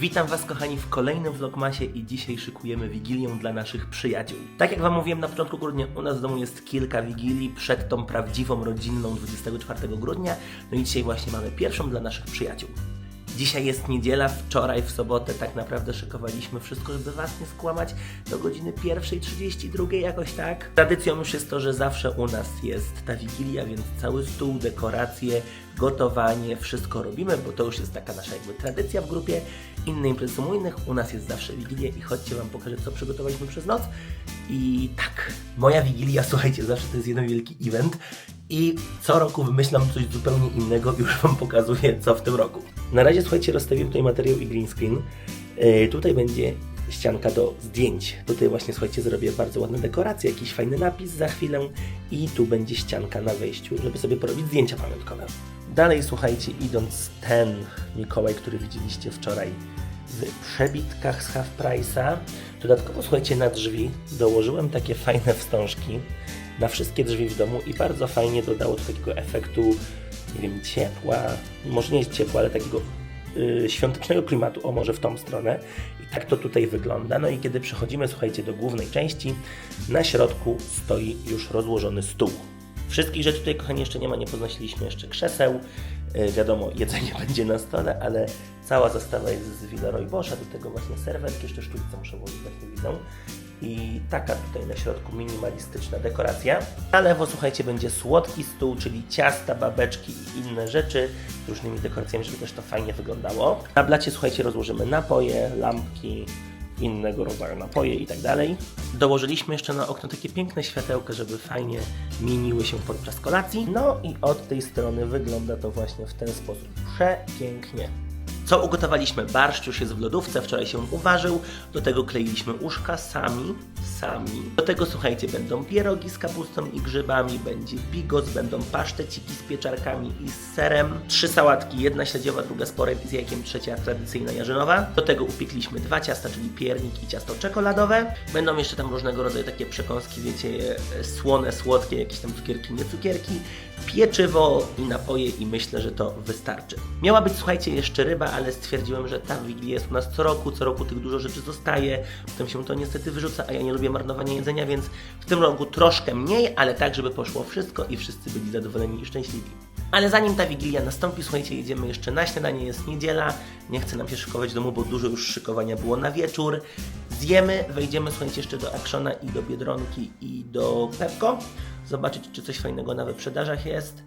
Witam Was kochani w kolejnym vlogmasie i dzisiaj szykujemy Wigilię dla naszych przyjaciół. Tak jak Wam mówiłem na początku grudnia, u nas w domu jest kilka Wigilii przed tą prawdziwą rodzinną 24 grudnia, no i dzisiaj właśnie mamy pierwszą dla naszych przyjaciół. Dzisiaj jest niedziela, wczoraj w sobotę tak naprawdę szykowaliśmy wszystko, żeby Was nie skłamać do godziny 1.32 jakoś tak. Tradycją już jest to, że zawsze u nas jest ta Wigilia, więc cały stół, dekoracje, gotowanie, wszystko robimy, bo to już jest taka nasza jakby tradycja w grupie. Inne imprezy są u innych, u nas jest zawsze Wigilia i chodźcie Wam pokażę, co przygotowaliśmy przez noc. I tak, moja Wigilia, słuchajcie, zawsze to jest jeden wielki event i co roku wymyślam coś zupełnie innego i już Wam pokazuję, co w tym roku. Na razie, słuchajcie, rozstawiłem tutaj materiał i green screen. Yy, tutaj będzie ścianka do zdjęć. Tutaj właśnie, słuchajcie, zrobię bardzo ładne dekoracje, jakiś fajny napis za chwilę i tu będzie ścianka na wejściu, żeby sobie porobić zdjęcia pamiątkowe. Dalej, słuchajcie, idąc ten Mikołaj, który widzieliście wczoraj w przebitkach z Half Price'a. Dodatkowo, słuchajcie, na drzwi dołożyłem takie fajne wstążki na wszystkie drzwi w domu i bardzo fajnie dodało to takiego efektu, nie wiem, ciepła, może nie jest ciepła, ale takiego y, świątecznego klimatu, o może w tą stronę. Tak to tutaj wygląda. No i kiedy przechodzimy, słuchajcie, do głównej części, na środku stoi już rozłożony stół. Wszystkich rzeczy tutaj, kochani, jeszcze nie ma, nie podnosiliśmy jeszcze krzeseł. Yy, wiadomo, jedzenie będzie na stole, ale cała zastawa jest z Villeroy Boscha, do tego właśnie serwetki, jeszcze sztućce muszę włożyć, właśnie widzą. I taka tutaj na środku minimalistyczna dekoracja. Na lewo, słuchajcie, będzie słodki stół, czyli ciasta, babeczki i inne rzeczy z różnymi dekoracjami, żeby też to fajnie wyglądało. Na blacie, słuchajcie, rozłożymy napoje, lampki, innego rodzaju napoje i tak dalej. Dołożyliśmy jeszcze na okno takie piękne światełka, żeby fajnie mieniły się podczas kolacji. No i od tej strony wygląda to właśnie w ten sposób przepięknie. Co ugotowaliśmy? Barszcz już jest w lodówce, wczoraj się uważył. Do tego kleiliśmy uszka sami, sami. Do tego, słuchajcie, będą pierogi z kapustą i grzybami, będzie bigos, będą paszteciki z pieczarkami i z serem. Trzy sałatki, jedna śledziowa, druga z porem i z jajkiem, trzecia tradycyjna jarzynowa. Do tego upiekliśmy dwa ciasta, czyli piernik i ciasto czekoladowe. Będą jeszcze tam różnego rodzaju takie przekąski, wiecie, e, słone, słodkie, jakieś tam cukierki, nie cukierki, pieczywo i napoje i myślę, że to wystarczy. Miała być, słuchajcie, jeszcze ryba, ale stwierdziłem, że ta Wigilia jest u nas co roku, co roku tych dużo rzeczy zostaje, potem się to niestety wyrzuca, a ja nie lubię marnowania jedzenia, więc w tym roku troszkę mniej, ale tak, żeby poszło wszystko i wszyscy byli zadowoleni i szczęśliwi. Ale zanim ta Wigilia nastąpi, słuchajcie, jedziemy jeszcze na śniadanie, jest niedziela, nie chcę nam się szykować domu, bo dużo już szykowania było na wieczór. Zjemy, wejdziemy, słuchajcie, jeszcze do Actiona i do Biedronki i do Pepko, zobaczyć, czy coś fajnego na wyprzedażach jest.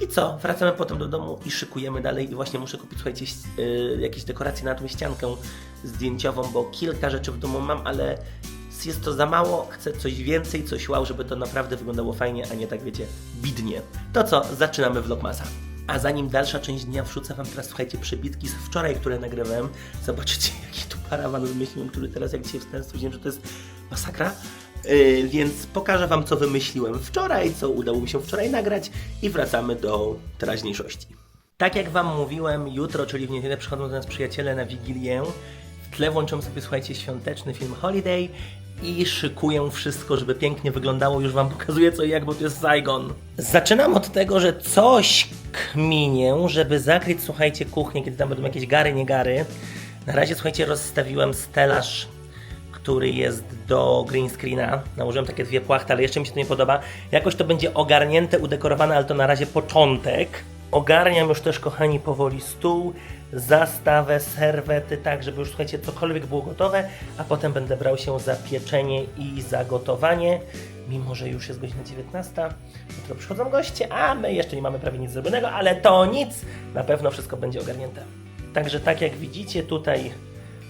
I co? Wracamy potem do domu i szykujemy dalej. I właśnie muszę kupić, słuchajcie, yy, jakieś dekoracje na tą ściankę zdjęciową, bo kilka rzeczy w domu mam, ale jest to za mało. Chcę coś więcej, coś wow, żeby to naprawdę wyglądało fajnie, a nie tak, wiecie, bidnie. To co? Zaczynamy vlogmasa. A zanim dalsza część dnia wrzucę Wam teraz, słuchajcie, przebitki z wczoraj, które nagrywałem. Zobaczycie, jaki tu parawan wymyśliłem, który teraz, jak dzisiaj wstałem, stwierdziłem, że to jest masakra. Yy, więc pokażę Wam, co wymyśliłem wczoraj, co udało mi się wczoraj nagrać i wracamy do teraźniejszości. Tak jak Wam mówiłem, jutro, czyli w niedzielę przychodzą do nas przyjaciele na Wigilię. Tle włączam sobie, słuchajcie, świąteczny film Holiday i szykuję wszystko, żeby pięknie wyglądało. Już Wam pokazuję co i jak, bo to jest Saigon. Zaczynam od tego, że coś kminię, żeby zakryć, słuchajcie, kuchnię, kiedy tam będą jakieś gary, nie gary. Na razie, słuchajcie, rozstawiłem stelaż który jest do green screena. Nałożyłem takie dwie płachty, ale jeszcze mi się to nie podoba. Jakoś to będzie ogarnięte, udekorowane, ale to na razie początek. Ogarniam już też, kochani, powoli stół, zastawę, serwety, tak, żeby już, słuchajcie, cokolwiek było gotowe, a potem będę brał się za pieczenie i za gotowanie. Mimo, że już jest godzina 19, jutro przychodzą goście, a my jeszcze nie mamy prawie nic zrobionego, ale to nic, na pewno wszystko będzie ogarnięte. Także tak jak widzicie tutaj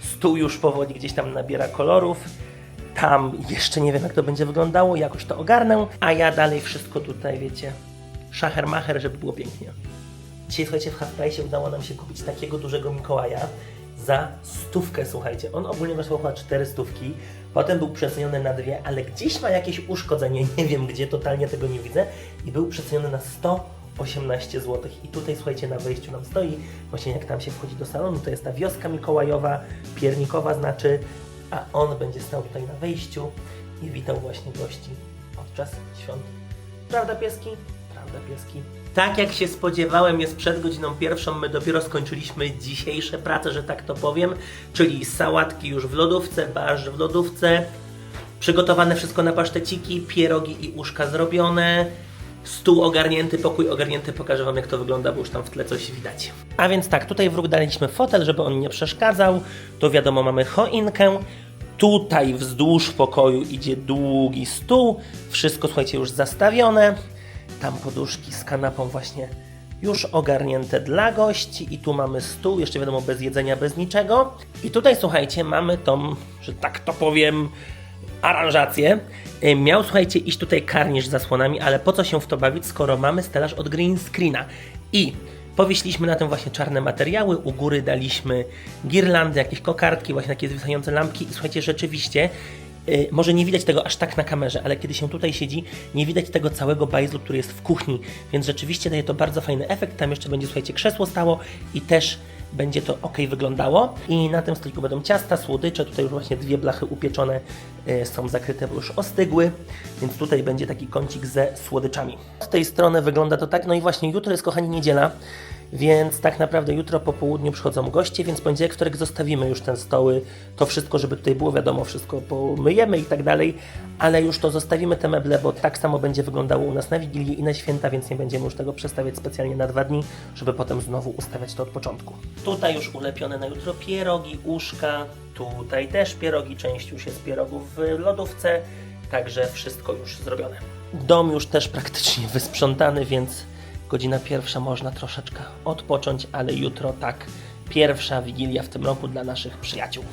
Stół już powoli gdzieś tam nabiera kolorów. Tam jeszcze nie wiem, jak to będzie wyglądało, jakoś to ogarnę, a ja dalej wszystko tutaj, wiecie, szachermacher, żeby było pięknie. Dzisiaj, słuchajcie, w Half udało nam się kupić takiego dużego Mikołaja za stówkę, słuchajcie. On ogólnie kosztował chyba cztery stówki, potem był przeceniony na dwie, ale gdzieś ma jakieś uszkodzenie, nie wiem gdzie, totalnie tego nie widzę, i był przeceniony na 100 18 zł. I tutaj słuchajcie, na wejściu nam stoi, właśnie jak tam się wchodzi do salonu, to jest ta wioska mikołajowa, piernikowa znaczy, a on będzie stał tutaj na wejściu i witał właśnie gości podczas świąt. Prawda pieski? Prawda pieski? Tak jak się spodziewałem, jest przed godziną pierwszą. My dopiero skończyliśmy dzisiejsze prace, że tak to powiem. Czyli sałatki już w lodówce, barszcz w lodówce, przygotowane wszystko na paszteciki, pierogi i uszka zrobione. Stół ogarnięty, pokój ogarnięty, pokażę Wam jak to wygląda, bo już tam w tle coś widać. A więc tak, tutaj w róg daliśmy fotel, żeby on nie przeszkadzał. Tu wiadomo mamy choinkę. Tutaj wzdłuż pokoju idzie długi stół. Wszystko słuchajcie już zastawione. Tam poduszki z kanapą właśnie już ogarnięte dla gości i tu mamy stół, jeszcze wiadomo bez jedzenia, bez niczego. I tutaj słuchajcie, mamy tą, że tak to powiem, aranżację. Y, Miał, słuchajcie, iść tutaj karnisz z zasłonami, ale po co się w to bawić, skoro mamy stelaż od green screena. I powiśliśmy na tym właśnie czarne materiały, u góry daliśmy girlandy, jakieś kokardki, właśnie takie zwisające lampki i słuchajcie, rzeczywiście y, może nie widać tego aż tak na kamerze, ale kiedy się tutaj siedzi, nie widać tego całego bajzlu, który jest w kuchni, więc rzeczywiście daje to bardzo fajny efekt. Tam jeszcze będzie, słuchajcie, krzesło stało i też będzie to ok wyglądało. I na tym stoliku będą ciasta, słodycze. Tutaj już właśnie dwie blachy upieczone y, są zakryte, bo już ostygły, więc tutaj będzie taki kącik ze słodyczami. Z tej strony wygląda to tak. No i właśnie jutro jest, kochani, niedziela. Więc tak naprawdę jutro po południu przychodzą goście, więc poniedziałek, wtorek zostawimy już ten stoły, to wszystko, żeby tutaj było wiadomo, wszystko pomyjemy i tak dalej, ale już to zostawimy te meble, bo tak samo będzie wyglądało u nas na Wigilię i na święta, więc nie będziemy już tego przestawiać specjalnie na dwa dni, żeby potem znowu ustawiać to od początku. Tutaj już ulepione na jutro pierogi, uszka, tutaj też pierogi, część już jest pierogów w lodówce, także wszystko już zrobione. Dom już też praktycznie wysprzątany, więc Godzina pierwsza można troszeczkę odpocząć, ale jutro tak pierwsza wigilia w tym roku dla naszych przyjaciół.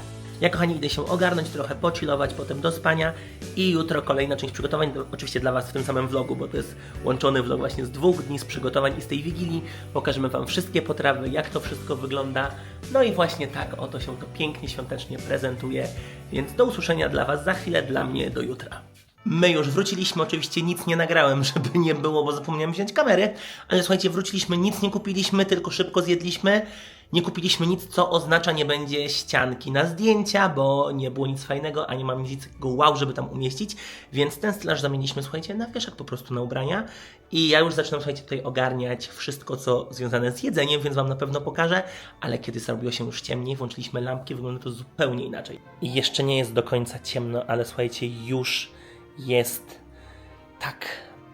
Ja kochani idę się ogarnąć, trochę pochillować, potem do spania i jutro kolejna część przygotowań, to oczywiście dla Was w tym samym vlogu, bo to jest łączony vlog właśnie z dwóch dni z przygotowań i z tej wigilii. Pokażemy Wam wszystkie potrawy, jak to wszystko wygląda. No i właśnie tak oto się to pięknie, świątecznie prezentuje. Więc do usłyszenia dla Was za chwilę, dla mnie do jutra. My już wróciliśmy, oczywiście nic nie nagrałem, żeby nie było, bo zapomniałem wziąć kamery, ale słuchajcie, wróciliśmy, nic nie kupiliśmy, tylko szybko zjedliśmy. Nie kupiliśmy nic, co oznacza nie będzie ścianki na zdjęcia, bo nie było nic fajnego, ani mam nic takiego wow, żeby tam umieścić, więc ten stelaż zamieniliśmy, słuchajcie, na wieszak po prostu na ubrania i ja już zaczynam, słuchajcie, tutaj ogarniać wszystko, co związane z jedzeniem, więc Wam na pewno pokażę, ale kiedy zrobiło się już ciemniej, włączyliśmy lampki, wygląda to zupełnie inaczej. I jeszcze nie jest do końca ciemno, ale słuchajcie, już jest tak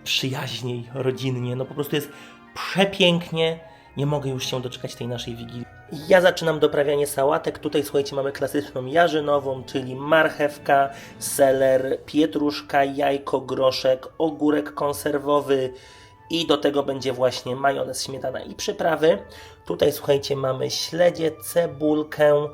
przyjaźniej, rodzinnie, no po prostu jest przepięknie. Nie mogę już się doczekać tej naszej wigilii. Ja zaczynam doprawianie sałatek. Tutaj słuchajcie, mamy klasyczną jarzynową, czyli marchewka, seler, pietruszka, jajko, groszek, ogórek konserwowy i do tego będzie właśnie majonez, śmietana i przyprawy. Tutaj słuchajcie, mamy śledzie, cebulkę,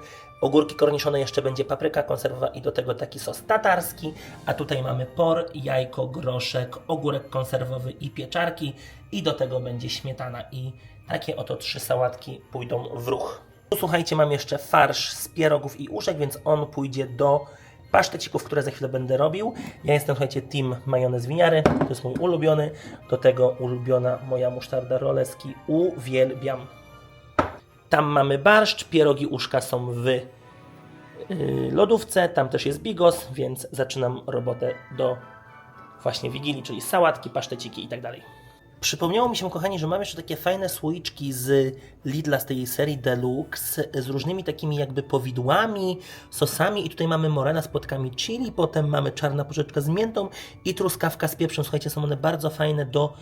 Ogórki korniszone jeszcze będzie papryka konserwowa i do tego taki sos tatarski, a tutaj mamy por, jajko, groszek, ogórek konserwowy i pieczarki i do tego będzie śmietana i takie oto trzy sałatki pójdą w ruch. Tu słuchajcie, mam jeszcze farsz z pierogów i uszek, więc on pójdzie do pasztecików, które za chwilę będę robił. Ja jestem, słuchajcie, team majonez winiary, to jest mój ulubiony, do tego ulubiona moja musztarda roleski, uwielbiam. Tam mamy barszcz, pierogi uszka są w yy, lodówce, tam też jest bigos, więc zaczynam robotę do właśnie wigilii, czyli sałatki, paszteciki i tak dalej. Przypomniało mi się, kochani, że mam jeszcze takie fajne słoiczki z Lidla z tej serii Deluxe z różnymi takimi jakby powidłami, sosami i tutaj mamy morena z płatkami chili, potem mamy czarna porzeczka z miętą i truskawka z pieprzem. Słuchajcie, są one bardzo fajne do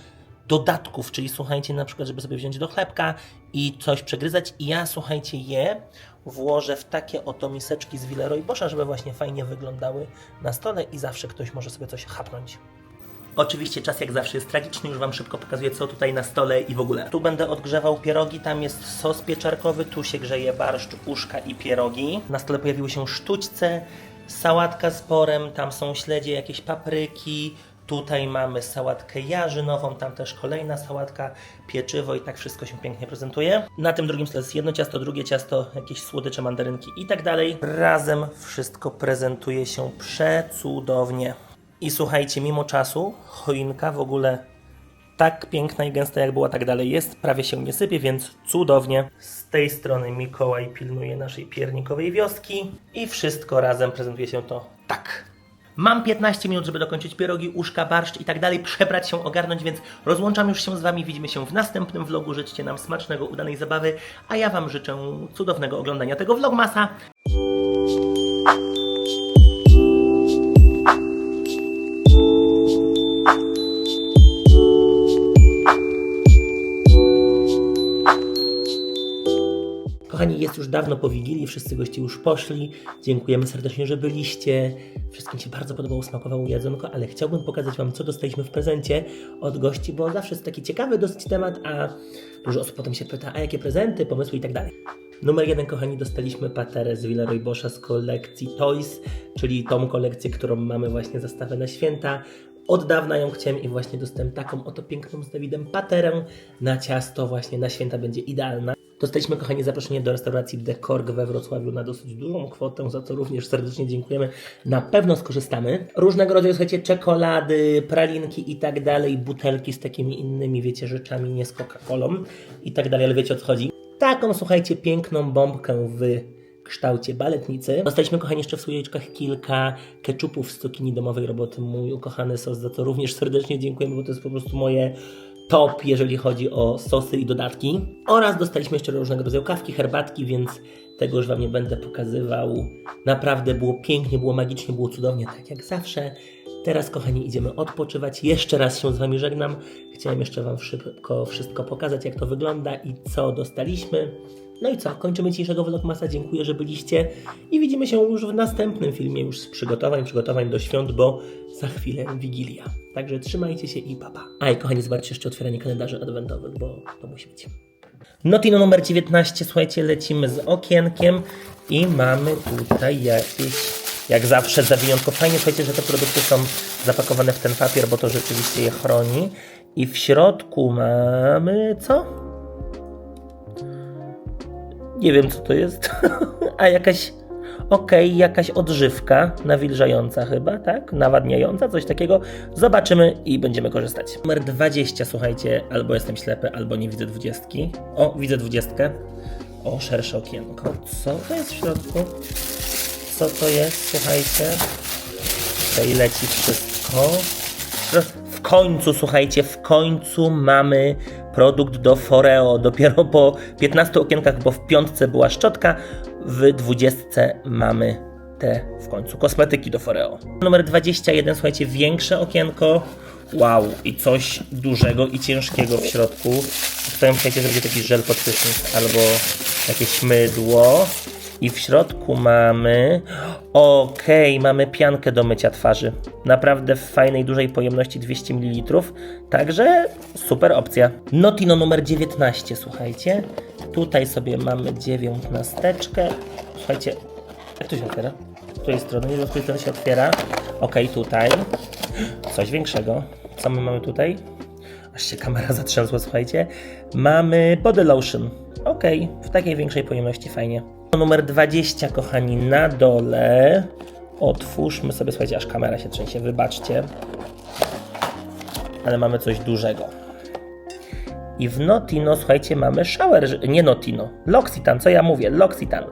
dodatków, czyli słuchajcie, na przykład, żeby sobie wziąć do chlebka i coś przegryzać i ja, słuchajcie, je włożę w takie oto miseczki z Villeroy Boscha, żeby właśnie fajnie wyglądały na stole i zawsze ktoś może sobie coś chapnąć. Oczywiście czas jak zawsze jest tragiczny, już Wam szybko pokazuję co tutaj na stole i w ogóle. Tu będę odgrzewał pierogi, tam jest sos pieczarkowy, tu się grzeje barszcz, uszka i pierogi. Na stole pojawiły się sztućce, sałatka z porem, tam są śledzie, jakieś papryki, Tutaj mamy sałatkę jarzynową, tam też kolejna sałatka, pieczywo i tak wszystko się pięknie prezentuje. Na tym drugim stole jest jedno ciasto, drugie ciasto, jakieś słodycze, mandarynki i tak dalej. Razem wszystko prezentuje się przecudownie. I słuchajcie, mimo czasu choinka w ogóle tak piękna i gęsta jak była, tak dalej jest. Prawie się nie sypie, więc cudownie. Z tej strony Mikołaj pilnuje naszej piernikowej wioski i wszystko razem prezentuje się to tak. Mam 15 minut, żeby dokończyć pierogi, uszka, barszcz i tak dalej, przebrać się, ogarnąć, więc rozłączam już się z Wami. Widzimy się w następnym vlogu. Życzcie nam smacznego, udanej zabawy, a ja Wam życzę cudownego oglądania tego vlogmasa. Dawno po Wigilii, wszyscy goście już poszli. Dziękujemy serdecznie, że byliście. Wszystkim się bardzo podobało, smakowało jedzonko, ale chciałbym pokazać Wam, co dostaliśmy w prezencie od gości, bo zawsze jest taki ciekawy dosyć temat, a dużo osób potem się pyta, a jakie prezenty, pomysły i tak dalej. Numer jeden, kochani, dostaliśmy paterę z Villeroy Boscha z kolekcji Toys, czyli tą kolekcję, którą mamy właśnie zastawę na święta. Od dawna ją chciałem i właśnie dostałem taką oto piękną z Dawidem paterę na ciasto właśnie na święta będzie idealna. Dostaliśmy, kochani, zaproszenie do restauracji The Korg we Wrocławiu na dosyć dużą kwotę, za co również serdecznie dziękujemy. Na pewno skorzystamy. Różnego rodzaju, słuchajcie, czekolady, pralinki i tak dalej, butelki z takimi innymi, wiecie, rzeczami, nie z Coca-Colą i tak dalej, ale wiecie o co chodzi. Taką, słuchajcie, piękną bombkę w kształcie baletnicy. Dostaliśmy, kochani, jeszcze w słoiczkach kilka keczupów z cukinii domowej roboty. Mój ukochany sos, za co również serdecznie dziękujemy, bo to jest po prostu moje top, jeżeli chodzi o sosy i dodatki. Oraz dostaliśmy jeszcze różnego rodzaju kawki, herbatki, więc tego już Wam nie będę pokazywał. Naprawdę było pięknie, było magicznie, było cudownie, tak jak zawsze. Teraz, kochani, idziemy odpoczywać. Jeszcze raz się z Wami żegnam. Chciałem jeszcze Wam szybko wszystko pokazać, jak to wygląda i co dostaliśmy. No i co, kończymy dzisiejszego vlogmasa. Dziękuję, że byliście i widzimy się już w następnym filmie, już z przygotowań, przygotowań do świąt, bo za chwilę Wigilia. Także trzymajcie się i papa. A i kochani, zobaczcie jeszcze otwieranie kalendarzy adwentowych, bo to musi być. Notino numer 19, słuchajcie, lecimy z okienkiem i mamy tutaj jakieś, jak zawsze, zawiniątko. Fajnie, słuchajcie, że te produkty są zapakowane w ten papier, bo to rzeczywiście je chroni. I w środku mamy co? Nie wiem, co to jest. A jakaś. Okej, jakaś odżywka nawilżająca chyba, tak? Nawadniająca, coś takiego. Zobaczymy i będziemy korzystać. Numer 20, słuchajcie, albo jestem ślepy, albo nie widzę dwudziestki. O, widzę dwudziestkę. O, szersze okienko. Co to jest w środku? Co to jest, słuchajcie? Tutaj leci wszystko. W końcu, słuchajcie, w końcu mamy produkt do Foreo. Dopiero po 15 okienkach, bo w piątce była szczotka, w 20 mamy te w końcu kosmetyki do Foreo. Numer 21, słuchajcie, większe okienko. Wow, i coś dużego i ciężkiego w środku. Tutaj myślcie, że będzie taki żel pod prysznic albo jakieś mydło. I w środku mamy. Okej, mamy piankę do mycia twarzy. Naprawdę w fajnej, dużej pojemności 200 ml. Także super opcja. Notino numer 19, słuchajcie. Tutaj sobie mamy dziewiętnasteczkę. Słuchajcie, jak to się otwiera? Z której strony? Nie z której strony się otwiera. Okej, tutaj. Coś większego. Co my mamy tutaj? Aż się kamera zatrzęsła, słuchajcie. Mamy body lotion. Ok, w takiej większej pojemności fajnie. Numer 20, kochani, na dole. Otwórzmy sobie, słuchajcie, aż kamera się trzęsie, wybaczcie. Ale mamy coś dużego. I w Notino, słuchajcie, mamy shower, nie Notino, L'Occitane, co ja mówię, L'Occitane.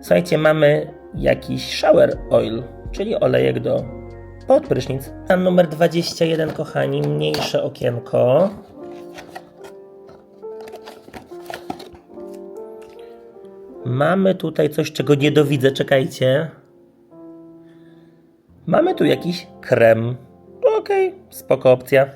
Słuchajcie, mamy jakiś shower oil, czyli olejek do pod prysznic. A numer 21, kochani, mniejsze okienko. Mamy tutaj coś, czego nie dowidzę, czekajcie. Mamy tu jakiś krem. Okej, spoko opcja.